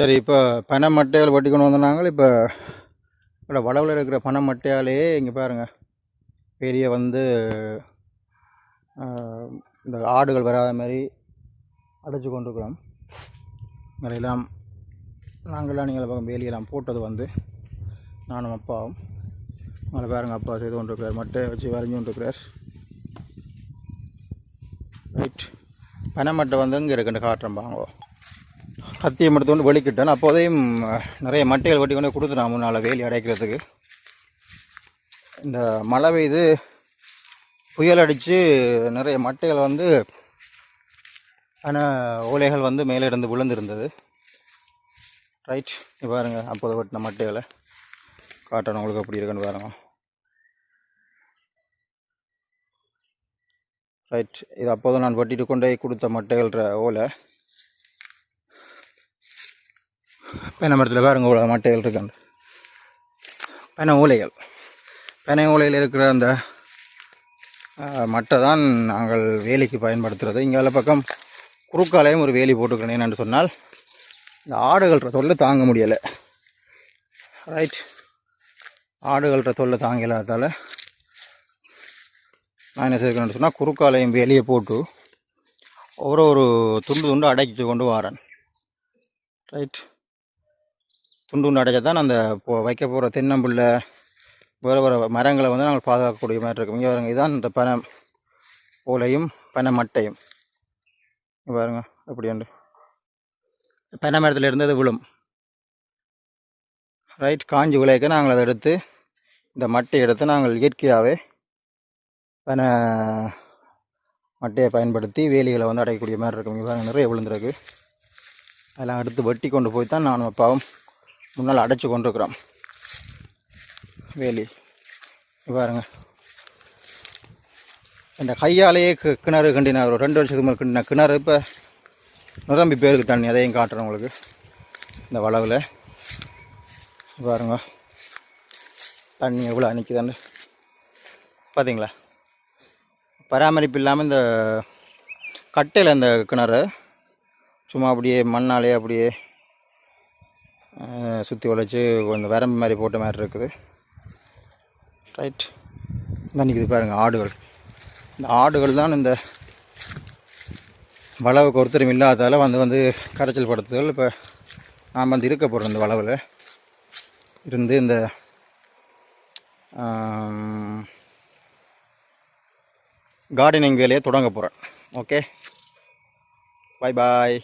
சரி இப்போ பனை மட்டையால் வெட்டி கொண்டு இப்போ இப்போ வளவில் இருக்கிற பனை மட்டையாலேயே இங்கே பாருங்கள் பெரிய வந்து இந்த ஆடுகள் வராத மாதிரி அடைச்சி கொண்டிருக்கிறோம். இங்கெல்லாம் நாங்கள்லாம் நீங்கள் பக்கம் வேலியெல்லாம் போட்டது வந்து நானும் அப்பாவும். அதில் பாருங்கள் அப்பா செய்து கொண்டிருக்கிறார். மட்டை வச்சு வரைஞ்சு கொண்டிருக்கிறார். ரைட் பனை மட்டை வந்து இங்கே இருக்குன்னு காட்டுறேன் கத்தியை எடுத்து கொண்டு வெளிக்கிட்டேன். அப்போதையும் நிறைய மட்டைகள் வெட்டி கொண்டு கொடுத்துட்டான் முன்னால் வேலி அடைக்கிறதுக்கு. இந்த மழை பெய்து புயல் அடித்து நிறைய மட்டைகள் வந்து ஆனால் ஓலைகள் வந்து மேலே இருந்து விழுந்திருந்தது. ரைட் இப்போ பாருங்க அப்போதை வெட்டின மட்டைகளை. காட்டணும் உங்களுக்கு எப்படி இருக்குன்னு பாருங்க. ரைட் இது அப்போது நான் வெட்டிட்டு கொண்டே கொடுத்த மட்டைகள்ற ஓலை. பனை மரத்தில் பாருங்க இவ்வளோ மட்டைகள் இருக்காங்க பனை ஓலைகள். பனை ஓலையில் இருக்கிற அந்த மட்டை தான் நாங்கள் வேலிக்கு பயன்படுத்துகிறது இங்கே பக்கம் குறுக்காலையும் ஒரு வேலி போட்டுக்கிறேன் என்னென்னு சொன்னால் இந்த ஆடுகள்ற தொல்லை தாங்க முடியலை. ரைட் ஆடுகள்ற தொல்லை தாங்கலாதால் நான் என்ன செய்யணும்னு சொன்னால் குறுக்காலையும் வேலியை போட்டு ஒரு ஒரு துண்டு துண்டு அடைச்சி கொண்டு வரேன். ரைட் துண்டு துண்டு அடைச்சா தான் அந்த இப்போ வைக்க போகிற தென்னம்புள்ள வர வர மரங்களை வந்து நாங்கள் பாதுகாக்கக்கூடிய மாதிரி இருக்கும். இங்கே பாருங்க இதுதான் இந்த பனை ஓலையும் பனை மட்டையும். பாருங்க எப்படி உண்டு? பனை மரத்தில் இருந்து அது விழும். ரைட் காஞ்சி விளையக்க நாங்கள் அதை எடுத்து இந்த மட்டையை எடுத்து நாங்கள் இயற்கையாகவே பனை மட்டையை பயன்படுத்தி வேலிகளை வந்து அடையக்கூடிய மாதிரி இருக்கும். இங்கே பாருங்க நிறைய விழுந்துருக்கு. அதெல்லாம் எடுத்து வெட்டி கொண்டு போய் தான் நானும் அப்பாவும் முன்னால் அடைச்சி கொண்டிருக்கிறோம். வேலி. பாருங்க. இந்த கையாலேயே கி- கிணறு கண்டின ஒரு ரெண்டு வருஷத்துக்கு மேலே கிண்டின கிணறு இப்போ நிரம்பி பேருக்கு தண்ணி. அதையும் காட்டுறேன் உங்களுக்கு. இந்த வளவில். பாருங்க. தண்ணி எவ்வளோ அன்னைக்குதான்னு பார்த்தீங்களா பராமரிப்பு இல்லாமல் இந்த கட்டையில் இந்த கிணறு. சும்மா அப்படியே மண்ணாலே அப்படியே சுற்றி உழைச்சி கொஞ்சம் வரம்பு மாதிரி போட்ட மாதிரி இருக்குது. ரைட் இந்த பாருங்கள் ஆடுகள். இந்த ஆடுகள் தான் இந்த வளவுக்கு ஒருத்தரும் இல்லாததால் வந்து வந்து கரைச்சல் படுத்துதல். இப்போ நாம் வந்து இருக்க போகிறேன் இந்த வளவில். இருந்து இந்த கார்டனிங் வேலையை தொடங்க போகிறேன் ஓகே பாய் பாய்